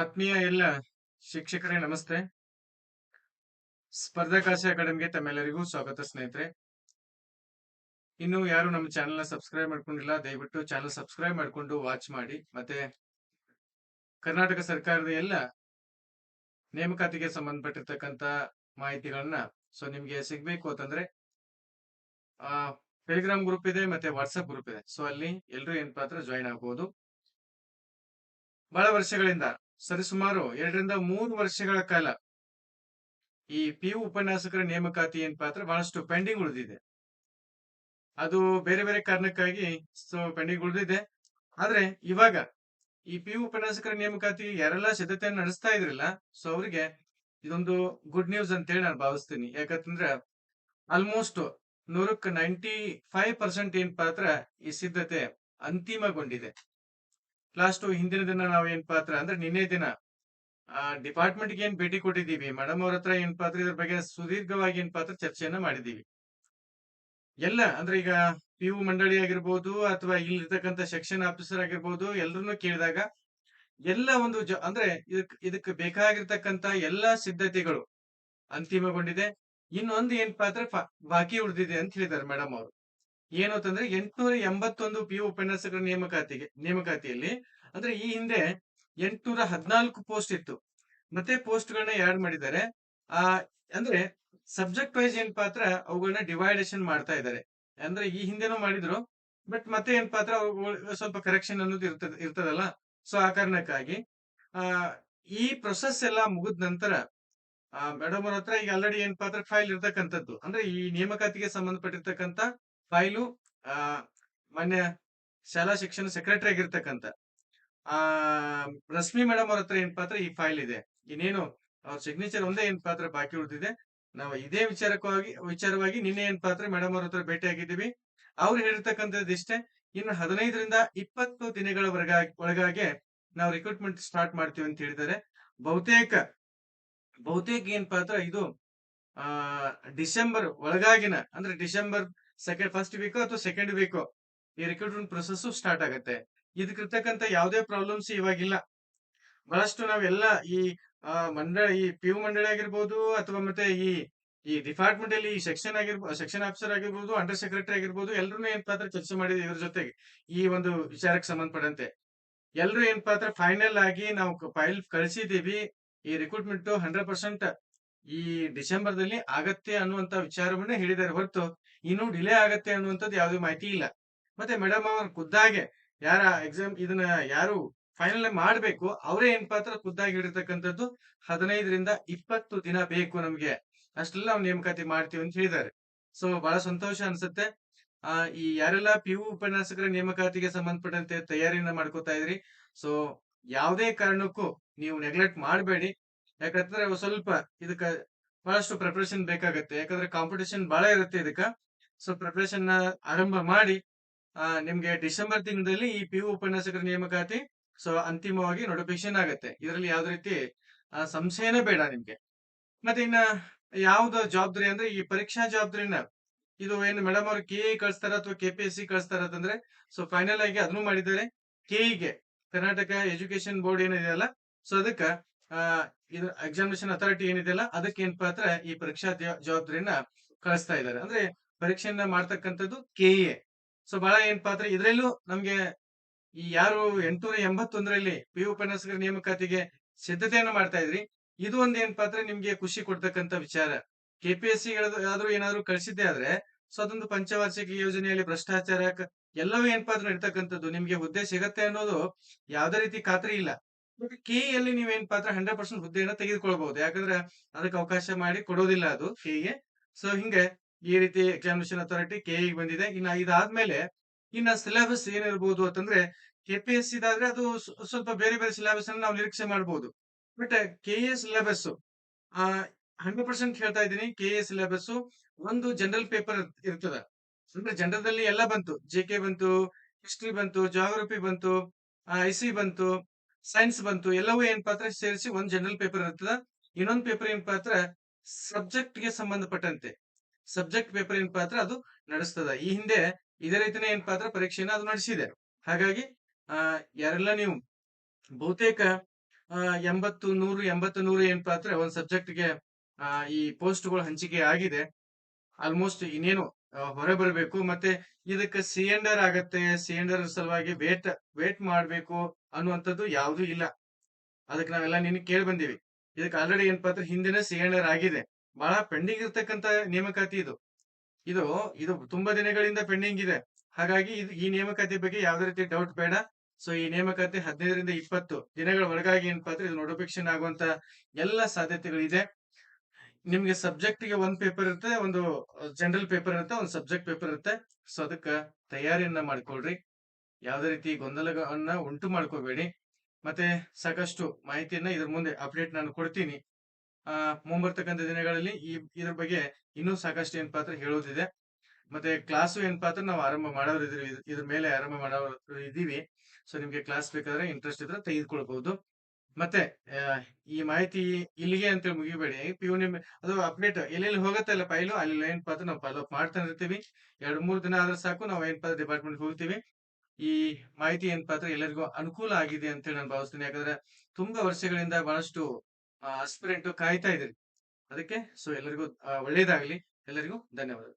ಆತ್ಮೀಯ ಎಲ್ಲ ಶಿಕ್ಷಕರೇ, ನಮಸ್ತೆ. ಸ್ಪರ್ಧಾಕಾಶ ಅಕಾಡೆಮಿಗೆ ತಮ್ಮೆಲ್ಲರಿಗೂ ಸ್ವಾಗತ ಸ್ನೇಹಿತರೆ. ಇನ್ನು ಯಾರು ನಮ್ಮ ಚಾನೆಲ್ನ ಸಬ್ಸ್ಕ್ರೈಬ್ ಮಾಡ್ಕೊಂಡಿಲ್ಲ, ದಯವಿಟ್ಟು ಚಾನೆಲ್ ಸಬ್ಸ್ಕ್ರೈಬ್ ಮಾಡ್ಕೊಂಡು ವಾಚ್ ಮಾಡಿ. ಮತ್ತೆ ಕರ್ನಾಟಕ ಸರ್ಕಾರದ ಎಲ್ಲ ನೇಮಕಾತಿಗೆ ಸಂಬಂಧಪಟ್ಟಿರ್ತಕ್ಕಂಥ ಮಾಹಿತಿಗಳನ್ನ ಸೊ ನಿಮ್ಗೆ ಸಿಗ್ಬೇಕು ಅಂತಂದ್ರೆ, ಆ ಟೆಲಿಗ್ರಾಮ್ ಗ್ರೂಪ್ ಇದೆ ಮತ್ತೆ ವಾಟ್ಸಪ್ ಗ್ರೂಪ್ ಇದೆ. ಸೊ ಅಲ್ಲಿ ಎಲ್ಲರೂ ಏನ್ ಪಾತ್ರ ಜಾಯಿನ್ ಆಗ್ಬೋದು. ಬಹಳ ವರ್ಷಗಳಿಂದ ಸರಿಸುಮಾರು ಎರಡರಿಂದ ಮೂರು ವರ್ಷಗಳ ಕಾಲ ಈ ಪಿ ಯು ಉಪನ್ಯಾಸಕರ ನೇಮಕಾತಿ ಏನ್ ಪಾತ್ರ? ಬಹಳಷ್ಟು ಪೆಂಡಿಂಗ್ ಉಳಿದಿದೆ. ಅದು ಬೇರೆ ಬೇರೆ ಕಾರಣಕ್ಕಾಗಿ ಪೆಂಡಿಂಗ್ ಉಳಿದಿದೆ. ಆದ್ರೆ ಇವಾಗ ಈ ಪಿ ಯು ಉಪನ್ಯಾಸಕರ ನೇಮಕಾತಿ ಯಾರೆಲ್ಲ ಸಿದ್ಧತೆಯನ್ನು ನಡೆಸ್ತಾ ಇದ್ರಲ್ಲ, ಸೊ ಅವರಿಗೆ ಇದೊಂದು ಗುಡ್ ನ್ಯೂಸ್ ಅಂತ ಹೇಳಿ ನಾನು ಭಾವಿಸ್ತೀನಿ. ಯಾಕಂತಂದ್ರೆ ಆಲ್ಮೋಸ್ಟ್ ನೂರಕ್ಕೆ ನೈಂಟಿ ಫೈವ್ ಪರ್ಸೆಂಟ್ ಏನ್ ಪಾತ್ರ ಈ ಸಿದ್ಧತೆ ಅಂತಿಮಗೊಂಡಿದೆ. ಲಾಸ್ಟ್ ಹಿಂದಿನ ದಿನ ನಾವು ಏನಪ್ಪಾ ಪಾತ್ರ ಅಂದ್ರೆ ನಿನ್ನೆ ದಿನ ಡಿಪಾರ್ಟ್ಮೆಂಟ್ಗೆ ಏನ್ ಭೇಟಿ ಕೊಟ್ಟಿದ್ದೀವಿ ಮೇಡಮ್ ಅವ್ರ ಹತ್ರ ಏನಪ್ಪಾ ಅಂದ್ರೆ ಇದ್ರ ಬಗ್ಗೆ ಸುದೀರ್ಘವಾಗಿ ಏನ್ ಪಾತ್ರ ಚರ್ಚೆಯನ್ನ ಮಾಡಿದೀವಿ ಎಲ್ಲ, ಅಂದ್ರೆ ಈಗ ಪಿ ಯು ಮಂಡಳಿ ಆಗಿರ್ಬೋದು ಅಥವಾ ಇಲ್ಲಿರ್ತಕ್ಕಂಥ ಸೆಕ್ಷನ್ ಆಫೀಸರ್ ಆಗಿರ್ಬೋದು ಎಲ್ಲರನ್ನು ಕೇಳಿದಾಗ ಎಲ್ಲ ಒಂದು ಅಂದ್ರೆ ಇದಕ್ ಇದಕ್ಕೆ ಬೇಕಾಗಿರ್ತಕ್ಕಂತ ಎಲ್ಲಾ ಸಿದ್ಧತೆಗಳು ಅಂತಿಮಗೊಂಡಿದೆ. ಇನ್ನೊಂದು ಏನಪ್ಪಾ ಅಂದ್ರೆ ಬಾಕಿ ಉಳಿದಿದೆ ಅಂತ ಹೇಳಿದಾರೆ ಮೇಡಮ್ ಅವರು. ಏನು ಅಂತಂದ್ರೆ ಎಂಟುನೂರ ಎಂಬತ್ತೊಂದು ಪಿ ಉಪನ್ಯಾಸಕರ ನೇಮಕಾತಿಗೆ, ನೇಮಕಾತಿಯಲ್ಲಿ. ಅಂದ್ರೆ ಈ ಹಿಂದೆ ಎಂಟುನೂರ ಹದಿನಾಲ್ಕು ಪೋಸ್ಟ್ ಇತ್ತು. ಮತ್ತೆ ಪೋಸ್ಟ್ ಗಳನ್ನ ಯಾಡ್ ಮಾಡಿದ್ದಾರೆ? ಆ, ಅಂದ್ರೆ ಸಬ್ಜೆಕ್ಟ್ ವೈಸ್ ಏನ್ ಪಾತ್ರ ಅವುಗಳನ್ನ ಡಿವೈಡೇಷನ್ ಮಾಡ್ತಾ ಇದ್ದಾರೆ. ಅಂದ್ರೆ ಈ ಹಿಂದೆನೂ ಮಾಡಿದ್ರು ಬಟ್ ಮತ್ತೆ ಏನ್ ಪಾತ್ರ ಸ್ವಲ್ಪ ಕರೆಕ್ಷನ್ ಅನ್ನೋದು ಇರ್ತದೆ, ಇರ್ತದಲ್ಲ? ಸೊ ಆ ಕಾರಣಕ್ಕಾಗಿ, ಆ, ಈ ಪ್ರೊಸೆಸ್ ಎಲ್ಲ ಮುಗಿದ ನಂತರ ಮೇಡಮ್ ಅವ್ರ ಹತ್ರ ಈಗ ಆಲ್ರೆಡಿ ಏನ್ ಪಾತ್ರ ಫೈಲ್ ಇರ್ತಕ್ಕಂಥದ್ದು. ಅಂದ್ರೆ ಈ ನೇಮಕಾತಿಗೆ ಸಂಬಂಧಪಟ್ಟಿರ್ತಕ್ಕಂಥ ಫೈಲು, ಆ, ಮಾನ್ಯ ಶಾಲಾ ಶಿಕ್ಷಣ ಸೆಕ್ರೆಟರಿ ಆಗಿರ್ತಕ್ಕಂಥ, ಆ, ರಶ್ಮಿ ಮೇಡಮ್ ಅವ್ರ ಹತ್ರ ಏನ್ ಪಾತ್ರ ಈ ಫೈಲ್ ಇದೆ. ಇನ್ನೇನು ಅವ್ರ ಸಿಗ್ನೇಚರ್ ಒಂದೇ ಏನ್ ಪಾತ್ರ ಬಾಕಿ ಉಳಿದಿದೆ. ನಾವು ಇದೇ ವಿಚಾರಕ್ಕಾಗಿ, ವಿಚಾರವಾಗಿ ನಿನ್ನೆ ಏನ್ ಪಾತ್ರ ಮೇಡಮ್ ಅವ್ರ ಹತ್ರ ಭೇಟಿ ಆಗಿದ್ದೀವಿ ಅವ್ರು ಹೇಳಿರ್ತಕ್ಕಂಥದ್ದು ಇಷ್ಟೇ. ಇನ್ನು ಹದಿನೈದರಿಂದ ಇಪ್ಪತ್ತು ದಿನಗಳ ಒಳಗಾಗಿ ನಾವು ರಿಕ್ರೂಟ್ಮೆಂಟ್ ಸ್ಟಾರ್ಟ್ ಮಾಡ್ತೀವಿ ಅಂತ ಹೇಳಿದ್ದಾರೆ. ಬಹುತೇಕ ಬಹುತೇಕ ಏನ್ ಪಾತ್ರ ಇದು ಡಿಸೆಂಬರ್ ಒಳಗಾಗಿನ, ಅಂದ್ರೆ ಡಿಸೆಂಬರ್ ಸೆಕೆಂಡ್ ಫಸ್ಟ್ ವೀಕ್ ಅಥವಾ ಸೆಕೆಂಡ್ ವೀಕ್ ಈ ರಿಕ್ರೂಟ್ಮೆಂಟ್ ಪ್ರೊಸೆಸ್ ಸ್ಟಾರ್ಟ್ ಆಗುತ್ತೆ. ಇದಕ್ಕಿರ್ತಕ್ಕಂತ ಯಾವುದೇ ಪ್ರಾಬ್ಲಮ್ಸ್ ಇವಾಗಿಲ್ಲ. ಬಹಳಷ್ಟು ನಾವೆಲ್ಲ ಈ ಮಂಡಳ ಈ ಪಿ ಯು ಮಂಡಳಿ ಆಗಿರ್ಬೋದು ಅಥವಾ ಮತ್ತೆ ಈ ಈ ಡಿಪಾರ್ಟ್ಮೆಂಟ್ ಅಲ್ಲಿ ಈ ಸೆಕ್ಷನ್ ಆಗಿರ್ಬೋದು ಸೆಕ್ಷನ್ ಆಫೀಸರ್ ಆಗಿರ್ಬೋದು ಅಂಡರ್ ಸೆಕ್ರೆಟರಿ ಆಗಿರ್ಬೋದು ಎಲ್ಲರೂ ಏನಪ್ಪಾ ಅಂದ್ರೆ ಚರ್ಚೆ ಮಾಡಿದ್ರು ಇದ್ರ ಜೊತೆಗೆ, ಈ ಒಂದು ವಿಚಾರಕ್ಕೆ ಸಂಬಂಧಪಟ್ಟಂತೆ. ಎಲ್ಲರೂ ಏನಪ್ಪಾ ಅಂದ್ರೆ ಫೈನಲ್ ಆಗಿ ನಾವು ಫೈಲ್ ಕಳಿಸಿದೀವಿ ಈ ರಿಕ್ರೂಟ್ಮೆಂಟ್ ಹಂಡ್ರೆಡ್ ಪರ್ಸೆಂಟ್ ಈ ಡಿಸೆಂಬರ್ ದಲ್ಲಿ ಆಗತ್ತೆ ಅನ್ನುವಂತ ವಿಚಾರವನ್ನ ಹೇಳಿದ್ದಾರೆ ಹೊರತು ಇನ್ನು ಡಿಲೇ ಆಗತ್ತೆ ಅನ್ನುವಂಥದ್ದು ಯಾವುದೇ ಮಾಹಿತಿ ಇಲ್ಲ. ಮತ್ತೆ ಮೇಡಮ್ ಅವರು ಖುದ್ದಾಗೆ ಯಾರ ಎಕ್ಸಾಮ್ ಇದನ್ನ ಯಾರು ಫೈನಲ್ ಮಾಡಬೇಕು, ಅವರೇ ಏನ್ ಪಾತ್ರ ಖುದ್ದಾಗಿ ಹೇಳಿರ್ತಕ್ಕಂಥದ್ದು ಹದಿನೈದರಿಂದ ಇಪ್ಪತ್ತು ದಿನ ಬೇಕು ನಮ್ಗೆ. ಅಷ್ಟೆಲ್ಲ ನಾವು ನೇಮಕಾತಿ ಮಾಡ್ತೀವಿ ಅಂತ ಹೇಳಿದ್ದಾರೆ. ಸೊ ಬಹಳ ಸಂತೋಷ ಅನ್ಸುತ್ತೆ. ಆ, ಈ ಯಾರೆಲ್ಲ ಪಿ ಯು ಉಪನ್ಯಾಸಕರ ನೇಮಕಾತಿಗೆ ಸಂಬಂಧಪಟ್ಟಂತೆ ತಯಾರಿಯನ್ನ ಮಾಡ್ಕೋತಾ ಇದ್ರಿ ಸೊ ಯಾವುದೇ ಕಾರಣಕ್ಕೂ ನೀವು ನೆಗ್ಲೆಕ್ಟ್ ಮಾಡಬೇಡಿ. ಯಾಕಂದ್ರೆ ಒಂದ್ ಸ್ವಲ್ಪ ಇದಕ್ಕ ಬಹಳಷ್ಟು ಪ್ರಿಪರೇಷನ್ ಬೇಕಾಗತ್ತೆ. ಯಾಕಂದ್ರೆ ಕಾಂಪಿಟೇಷನ್ ಬಹಳ ಇರುತ್ತೆ ಇದಕ್ಕ. ಸೊ ಪ್ರಿಪರೇಷನ್ ಆರಂಭ ಮಾಡಿ ನಿಮ್ಗೆ ಡಿಸೆಂಬರ್ ತಿಂಗಳಲ್ಲಿ ಈ ಪಿ ಯು ಉಪನ್ಯಾಸಕರ ನೇಮಕಾತಿ ಸೊ ಅಂತಿಮವಾಗಿ ನೋಟಿಫಿಕೇಶನ್ ಆಗತ್ತೆ. ಇದರಲ್ಲಿ ಯಾವ್ದು ರೀತಿ ಸಂಶಯನೇ ಬೇಡ ನಿಮ್ಗೆ. ಮತ್ತೆ ಇನ್ನ ಯಾವ್ದು ಜವಾಬ್ದಾರಿ ಅಂದ್ರೆ ಈ ಪರೀಕ್ಷಾ ಜವಾಬ್ದಾರಿನ ಇದು ಏನು ಮೇಡಮ್ ಅವ್ರು ಕೆ ಕಳಿಸ್ತಾರ ಅಥವಾ ಕೆ ಪಿ ಎಸ್ ಸಿ ಕಳಿಸ್ತಾರ ಅಂತಂದ್ರೆ ಸೊ ಫೈನಲ್ ಆಗಿ ಅದನ್ನು ಮಾಡಿದ್ದಾರೆ. ಕೆಇಗೆ ಕರ್ನಾಟಕ ಎಜುಕೇಶನ್ ಬೋರ್ಡ್ ಏನಿದೆಯಲ್ಲ ಸೊ ಅದಕ್ಕ ಇದು ಎಕ್ಸಾಮಿನೇಷನ್ ಅಥಾರಿಟಿ ಏನಿದೆಯಲ್ಲ ಅದಕ್ಕೆ ಏನಪ್ಪಾ ಅಂದ್ರೆ ಈ ಪರೀಕ್ಷಾ ಜವಾಬ್ದಾರಿಯನ್ನ ಕಳಿಸ್ತಾ ಇದ್ದಾರೆ. ಅಂದ್ರೆ ಪರೀಕ್ಷೆಯನ್ನ ಮಾಡ್ತಕ್ಕಂಥದ್ದು ಕೆ ಸೊ ಬಹಳ ಏನಪ್ಪಾ ಅಂದ್ರೆ ಇದ್ರಲ್ಲೂ ನಮ್ಗೆ ಈ ಯಾರು ಎಂಟುನೂರ ಎಂಬತ್ತೊಂದರಲ್ಲಿ ಪಿ ಯು ಉಪನ್ಯಾಸಕರ ನೇಮಕಾತಿಗೆ ಸಿದ್ಧತೆಯನ್ನು ಮಾಡ್ತಾ ಇದ್ರಿ. ಇದು ಒಂದ್ ಏನಪ್ಪಾ ಅಂದ್ರೆ ನಿಮ್ಗೆ ಖುಷಿ ಕೊಡ್ತಕ್ಕಂತ ವಿಚಾರ. ಕೆ ಪಿ ಎಸ್ ಸಿ ಆದ್ರೂ ಏನಾದ್ರು ಕಳಿಸಿದ್ದೆ ಆದ್ರೆ, ಸೊ, ಅದೊಂದು ಪಂಚವಾರ್ಷಿಕ ಯೋಜನೆಯಲ್ಲಿ ಭ್ರಷ್ಟಾಚಾರ ಎಲ್ಲವೂ ಏನಪ್ಪಾ ಅಂದ್ರೆ ನಡೀತಕ್ಕಂಥದ್ದು, ನಿಮ್ಗೆ ಹುದ್ದೆ ಸಿಗತ್ತೆ ಅನ್ನೋದು ಯಾವ್ದೇ ರೀತಿ ಖಾತ್ರಿ ಇಲ್ಲ. ಬಟ್ ಕೆ ಅಲ್ಲಿ ಏನ್ ಪಾತ್ರ ಹಂಡ್ರೆಡ್ ಪರ್ಸೆಂಟ್ ಹುದ್ದೆಯನ್ನ ತೆಗೆದುಕೊಳ್ಬಹುದು. ಯಾಕಂದ್ರೆ ಅದಕ್ಕೆ ಅವಕಾಶ ಮಾಡಿ ಕೊಡೋದಿಲ್ಲ ಅದು ಕೆಗೆ ಸೊ ಹಿಂಗೆ ಈ ರೀತಿ ಎಕ್ಸಾಮಿನೇಷನ್ ಅಥಾರಿಟಿ ಕೆ ಬಂದಿದೆ. ಇನ್ನ ಇದಾದ್ಮೇಲೆ ಇನ್ನ ಸಿಲೆಬಸ್ ಏನಿರ್ಬೋದು ಅಂತಂದ್ರೆ ಕೆ ಪಿ ಎಸ್ ಇದಾದ್ರೆ ಅದು ಸ್ವಲ್ಪ ಬೇರೆ ಬೇರೆ ಸಿಲೆಬಸ್ ಅನ್ನು ನಾವು ನಿರೀಕ್ಷೆ ಮಾಡಬಹುದು but K A syllabus hundred percent ಹೇಳ್ತಾ ಇದ್ದೀನಿ ಕೆ ಎ ಸಿಲೆಬಸ್ ಒಂದು ಜನರಲ್ ಪೇಪರ್ ಇರ್ತದ. ಅಂದ್ರೆ ಜನರಲ್ ಎಲ್ಲ ಬಂತು. ಜೆ ಕೆ ಬಂತು ಹಿಸ್ಟ್ರಿ ಬಂತು ಜಾಗ್ರಫಿ ಬಂತು ಐ ಸಿ ಬಂತು. ಸೈನ್ಸ್ ಬಂತು, ಎಲ್ಲವೂ ಏನಪ್ಪಾ ಅಂದ್ರೆ ಸೇರಿಸಿ ಒಂದ್ ಜನರಲ್ ಪೇಪರ್ ಇರ್ತದ ಇನ್ನೊಂದ್ ಪೇಪರ್ ಏನಪ್ಪಾ ಅಂದ್ರೆ ಸಬ್ಜೆಕ್ಟ್ಗೆ ಸಂಬಂಧಪಟ್ಟಂತೆ. ಸಬ್ಜೆಕ್ಟ್ ಪೇಪರ್ ಏನಪ್ಪಾ ಅಂದ್ರೆ ಅದು ನಡೆಸ್ತದ. ಈ ಹಿಂದೆ ಇದೇ ರೀತಿನೇ ಏನಪ್ಪಾ ಅಂದ್ರೆ ಪರೀಕ್ಷೆನ ಅದು ನಡೆಸಿದೆ. ಹಾಗಾಗಿ, ಆ, ಯಾರೆಲ್ಲ ನೀವು ಬಹುತೇಕ ಎಂಬತ್ತು ನೂರು ಎಂಬತ್ತು ನೂರು ಏನಪ್ಪಾ ಅಂದ್ರೆ ಒಂದ್ ಸಬ್ಜೆಕ್ಟ್ಗೆ ಈ ಪೋಸ್ಟ್ಗಳು ಹಂಚಿಕೆ ಆಗಿದೆ. ಆಲ್ಮೋಸ್ಟ್ ಇನ್ನೇನು ಹೊರ ಬರಬೇಕು. ಮತ್ತೆ ಇದಕ್ಕೆ ಸಿಎಂಡರ್ ಆಗತ್ತೆ. ಸಿಎಂಡರ್ ಸಲುವಾಗಿ ವೇಟ್ ವೇಟ್ ಮಾಡ್ಬೇಕು. ಅನ್ನುವಂಥದ್ದು ಯಾವುದು ಇಲ್ಲ. ಅದಕ್ಕೆ ನಾವೆಲ್ಲ ನಿನ್ನೆ ಕೇಳಿ ಬಂದಿವಿ. ಇದಕ್ಕೆ ಆಲ್ರೆಡಿ ಏನಪ್ಪಾ ಅಂದ್ರೆ ಹಿಂದಿನ ಆರ್ ಆಗಿದೆ ಬಹಳ ಪೆಂಡಿಂಗ್ ಇರ್ತಕ್ಕಂತ ನೇಮಕಾತಿ ಇದು. ಇದು ಇದು ತುಂಬಾ ದಿನಗಳಿಂದ ಪೆಂಡಿಂಗ್ ಇದೆ. ಹಾಗಾಗಿ ಇದು, ಈ ನೇಮಕಾತಿ ಬಗ್ಗೆ ಯಾವ್ದೇ ರೀತಿ ಡೌಟ್ ಬೇಡ. ಸೊ ಈ ನೇಮಕಾತಿ ಹದಿನೈದರಿಂದ ಇಪ್ಪತ್ತು ದಿನಗಳ ಒಳಗಾಗಿ ಏನಪ್ಪಾ ಅಂದ್ರೆ ಇದು ನೋಟಿಫಿಕೇಶನ್ ಆಗುವಂತ ಎಲ್ಲ ಸಾಧ್ಯತೆಗಳಿದೆ. ನಿಮ್ಗೆ ಸಬ್ಜೆಕ್ಟ್ಗೆ ಒಂದ್ ಪೇಪರ್ ಇರುತ್ತೆ, ಒಂದು ಜನರಲ್ ಪೇಪರ್ ಇರುತ್ತೆ, ಒಂದು ಸಬ್ಜೆಕ್ಟ್ ಪೇಪರ್ ಇರುತ್ತೆ. ಸೊ ಅದಕ್ಕೆ ತಯಾರಿಯನ್ನ ಮಾಡ್ಕೊಳ್ರಿ. ಯಾವ್ದೇ ರೀತಿ ಗೊಂದಲಗಳನ್ನ ಉಂಟು ಮಾಡ್ಕೋಬೇಡಿ. ಮತ್ತೆ ಸಾಕಷ್ಟು ಮಾಹಿತಿಯನ್ನ ಇದ್ರ ಮುಂದೆ ಅಪ್ಡೇಟ್ ನಾನು ಕೊಡ್ತೀನಿ. ಆ, ಮುಂಬರ್ತಕ್ಕಂಥ ದಿನಗಳಲ್ಲಿ ಈ, ಇದ್ರ ಬಗ್ಗೆ ಇನ್ನೂ ಸಾಕಷ್ಟು ಏನ್ ಪಾತ್ರ ಹೇಳೋದಿದೆ. ಮತ್ತೆ ಕ್ಲಾಸು ಏನ್ ಪಾತ್ರ ನಾವು ಆರಂಭ ಮಾಡೋರು ಇದೀವಿ ಇದ್ರ ಮೇಲೆ ಆರಂಭ ಮಾಡೋರು ಇದೀವಿ ಸೊ ನಿಮ್ಗೆ ಕ್ಲಾಸ್ ಬೇಕಾದ್ರೆ ಇಂಟ್ರೆಸ್ಟ್ ಇದ್ರೆ ತೆಗೆದುಕೊಳ್ಬಹುದು. ಮತ್ತೆ ಈ ಮಾಹಿತಿ ಇಲ್ಲಿಗೆ ಅಂತೇಳಿ ಮುಗಿಬೇಡಿ. ಪಿ ಯು ನಿಮ್ ಅದು ಅಪ್ಡೇಟ್ ಎಲ್ಲೆಲ್ಲಿ ಹೋಗುತ್ತಲ್ಲ ಫೈಲು ಅಲ್ಲಿ ಏನ್ ಪಾತ್ರ ನಾವು ಫಾಲೋ ಅಪ್ ಮಾಡ್ತಾನೆ ಇರ್ತೀವಿ. ಎರಡು ಮೂರು ದಿನ ಆದ್ರೆ ಸಾಕು, ನಾವು ಏನಪ್ಪಾ ಡಿಪಾರ್ಟ್ಮೆಂಟ್ ಹೋಗ್ತೀವಿ. ಈ ಮಾಹಿತಿ ಏನಪ್ಪಾ ಅಂದ್ರೆ ಎಲ್ಲರಿಗೂ ಅನುಕೂಲ ಆಗಿದೆ ಅಂತ ಹೇಳಿ ನಾನು ಭಾವಿಸ್ತೀನಿ. ಯಾಕಂದ್ರೆ ತುಂಬಾ ವರ್ಷಗಳಿಂದ ಬಹಳಷ್ಟು ಅಸ್ಪಿರೆಂಟ್ ಕಾಯ್ತಾ ಇದ್ರಿ ಅದಕ್ಕೆ ಸೊ ಎಲ್ಲರಿಗೂ ಒಳ್ಳೇದಾಗ್ಲಿ. ಎಲ್ಲರಿಗೂ ಧನ್ಯವಾದ.